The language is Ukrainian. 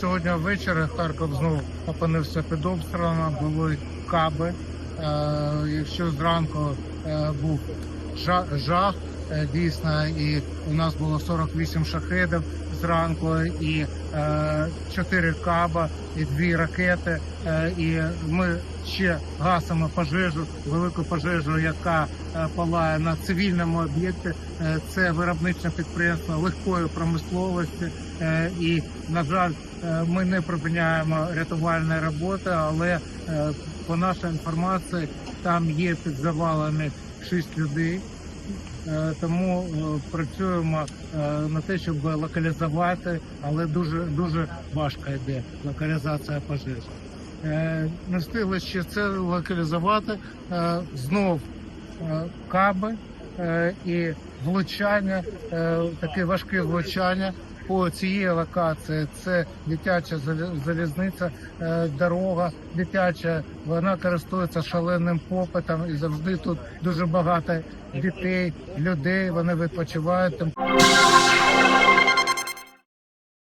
сьогодні ввечері Харків знову опинився під обстрілами, були каби. Е, Якщо зранку е, був жах, е, дійсно, і у нас було 48 шахедів зранку, і е, 4 каба, і 2 ракети. Е, І ми ще гасимо пожежу, велику пожежу, яка е, палає на цивільному об'єкті. Е, Це виробничне підприємство легкої промисловості. І, на жаль, ми не припиняємо рятувальної роботи, але по нашій інформації там є під завалами 6 людей. Тому працюємо на те, щоб локалізувати, але дуже дуже важко йде локалізація пожеж. Е, Не встигли ще це локалізувати. Е, Знов е, каби і влучання, таке важке влучання по цієї локації. Це дитяча залі- залізниця, дорога дитяча. Вона користується шаленим попитом і завжди тут дуже багато дітей, людей. Вони відпочивають.